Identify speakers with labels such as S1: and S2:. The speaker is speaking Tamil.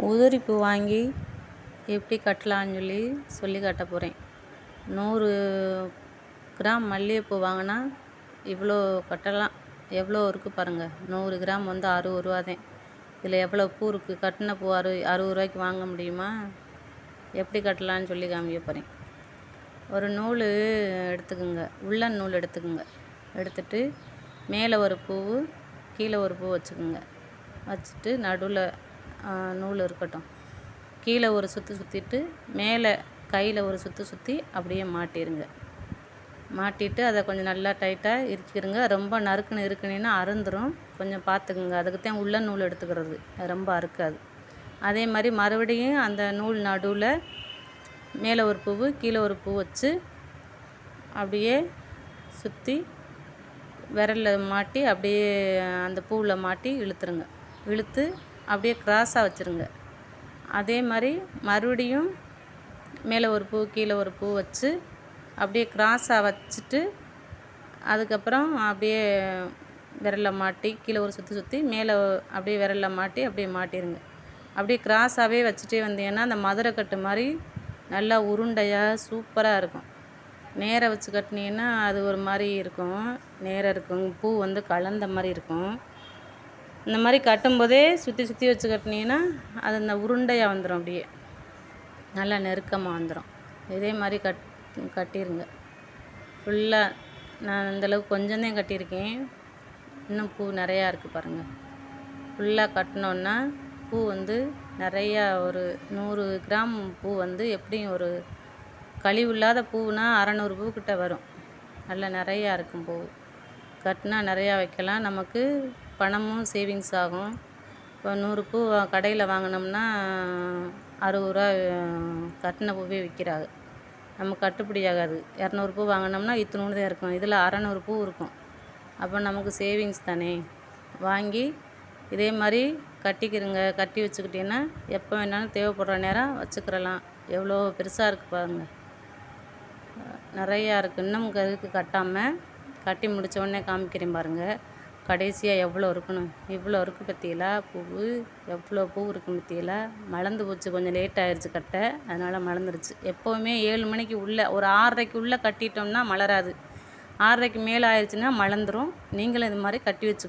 S1: உதிரிப்பூ வாங்கி எப்படி கட்டலான்னு சொல்லி சொல்லி காட்ட போகிறேன் நூறு கிராம் மல்லிகைப்பூ வாங்கினா இவ்வளோ கட்டலாம். எவ்வளோ இருக்குது பாருங்கள் நூறு கிராம் வந்து அறுபது ரூபா தான். இதில் எவ்வளோ பூ இருக்குது கட்டின பூ அறு அறுபது ரூபாய்க்கு வாங்க முடியுமா? எப்படி கட்டலான்னு சொல்லி காமிக்க போகிறேன் ஒரு நூல் எடுத்துக்கோங்க. உள்ளன் நூல் எடுத்துக்கோங்க. எடுத்துட்டு மேலே ஒரு பூ கீழே ஒரு பூ வச்சுக்கோங்க. வச்சுட்டு நடுவில் நூல் இருக்கட்டும். கீழே ஒரு சுற்று சுற்றிட்டு மேலே கையில் ஒரு சுற்று சுற்றி அப்படியே மாட்டிடுங்க மாட்டிட்டு அதை கொஞ்சம் நல்லா டைட்டாக இறுக்கிருங்க. ரொம்ப நறுக்குன்னு இருக்குனீன்னா அருந்துடும் கொஞ்சம் பார்த்துக்குங்க. அதுக்கு தான் உள்ள நூல் எடுத்துக்கிறது. ரொம்ப அறுக்காது. அதே மாதிரி மறுபடியும் அந்த நூல் நடுவில் மேலே ஒரு பூவு கீழே ஒரு பூ வச்சு அப்படியே சுற்றி விரலில் மாட்டி அப்படியே அந்த பூவில் மாட்டி இழுத்துருங்க. இழுத்து அப்படியே க்ராஸாக வச்சுருங்க. அதே மாதிரி மறுபடியும் மேலே ஒரு பூ கீழே ஒரு பூ வச்சு அப்படியே க்ராஸாக வச்சுட்டு அதுக்கப்புறம் அப்படியே விரலில் மாட்டி கீழே ஒரு சுற்றி சுற்றி மேலே அப்படியே விரலில் மாட்டி அப்படியே மாட்டிடுங்க அப்படியே க்ராஸாகவே வச்சுட்டே வந்தீங்கன்னா அந்த மதுரைக்கட்டு மாதிரி நல்லா உருண்டையாக சூப்பராக இருக்கும். நேராக வச்சு கட்டினீங்கன்னா அது ஒரு மாதிரி இருக்கும். நேராக இருக்கும். பூ வந்து கலந்த மாதிரி இருக்கும். இந்த மாதிரி கட்டும்போதே சுற்றி சுற்றி வச்சு கட்டினீங்கன்னா அது இந்த உருண்டையாக வந்துடும் அப்படியே. நல்லா நெருக்கமாக வந்துடும் இதே மாதிரி கட் கட்டிடுங்க ஃபுல்லாக நான் அந்தளவுக்கு கொஞ்சம் தான் கட்டியிருக்கேன். இன்னும் பூ நிறையா இருக்குது பாருங்கள் ஃபுல்லாக கட்டினோன்னா பூ வந்து நிறையா ஒரு நூறு கிராம் பூ வந்து எப்படியும் ஒரு கழிவு இல்லாத பூவுனா அறநூறு பூ கிட்ட வரும். நல்லா நிறையா இருக்கும் பூ. கட்டினா நிறையா வைக்கலாம். நமக்கு பணமும் சேவிங்ஸ் ஆகும். இப்போ நூறு பூ கடையில் வாங்கினோம்னா அறுபது ரூபா கட்டின பூவே விற்கிறாங்க நமக்கு கட்டுப்படி ஆகாது. இரநூறு பூ வாங்கினோம்னா இத்தினூண்டு தான் இருக்கும். இதில் அறநூறு பூ இருக்கும். அப்போ நமக்கு சேவிங்ஸ் தானே. வாங்கி இதே மாதிரி கட்டிக்கிறங்க. கட்டி வச்சுக்கிட்டிங்கன்னா எப்போ வேணாலும் தேவைப்படுற நேரம் வச்சுக்கிறலாம். எவ்வளோ பெருசாக இருக்குது பாருங்கள் நிறையா இருக்குது இன்னும் இருக்குது கட்டாமல் கட்டி முடித்த உடனே காமிக்கிறேன் பாருங்கள் கடைசியாக எவ்வளோ இருக்கணும்? இவ்வளோ இருக்குது பற்றியலா பூவு எவ்வளோ பூ இருக்குது பற்றியலா மலர்ந்து போச்சு கொஞ்சம் லேட் ஆயிடுச்சு கட்ட. அதனால் மலர்ந்துருச்சு. எப்போவுமே ஏழு மணிக்கு உள்ளே ஒரு ஆறரைக்கு உள்ளே கட்டிட்டோம்னா மலராது. ஆறரைக்கு மேலே ஆயிடுச்சுன்னா மலர்ந்துடும் நீங்களும் இது மாதிரி கட்டி வச்சு